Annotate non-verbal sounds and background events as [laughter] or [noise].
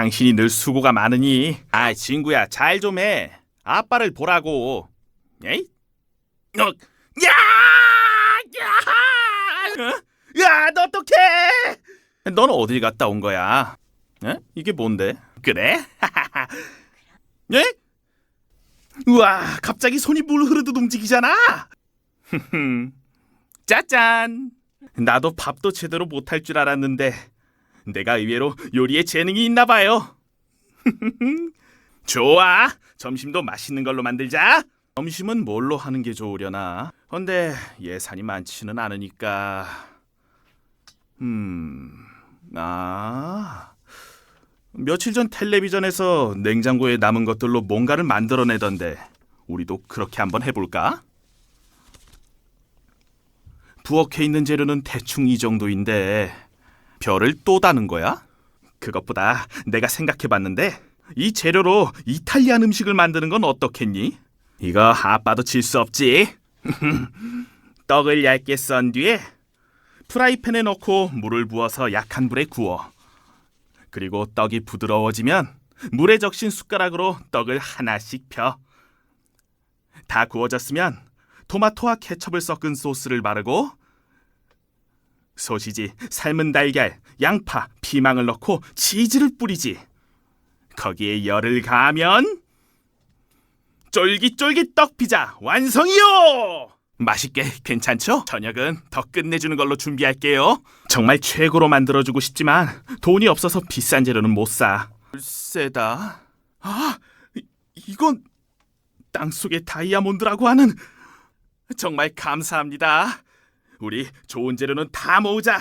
당신이 늘 수고가 많으니. 아, 친구야, 잘 좀 해. 아빠를 보라고. 에이? 어, 야! 야! 어? 야, 너 어떡해? 넌 어딜 갔다 온 거야? 에? 이게 뭔데? 그래? [laughs] 예? 우와, 갑자기 손이 물 흐르듯 움직이잖아. [laughs] 짜잔. 나도 밥도 제대로 못할 줄 알았는데 내가 의외로 요리에 재능이 있나 봐요. [laughs] 좋아. 점심도 맛있는 걸로 만들자. 점심은 뭘로 하는 게 좋으려나? 근데 예산이 많지는 않으니까. 음. 아. 며칠 전 텔레비전에서 냉장고에 남은 것들로 뭔가를 만들어내던데 우리도 그렇게 한번 해볼까? 부엌에 있는 재료는 대충 이 정도인데 별을 또 다는 거야? 그것보다 내가 생각해봤는데 이 재료로 이탈리안 음식을 만드는 건 어떻겠니? 이거 아빠도 질 수 없지. [laughs] 떡을 얇게 썬 뒤에 프라이팬에 넣고 물을 부어서 약한 불에 구워. 그리고 떡이 부드러워지면 물에 적신 숟가락으로 떡을 하나씩 펴. 다 구워졌으면 토마토와 케첩을 섞은 소스를 바르고 소시지, 삶은 달걀, 양파, 피망을 넣고 치즈를 뿌리지. 거기에 열을 가하면 쫄깃쫄깃 떡 피자 완성이요! 맛있게 괜찮죠? 저녁은 더 끝내주는 걸로 준비할게요. 정말 최고로 만들어주고 싶지만 돈이 없어서 비싼 재료는 못 사. 세다. 아, 이- 이건 땅속의 다이아몬드라고 하는 정말 감사합니다. 우리 좋은 재료는 다 모으자.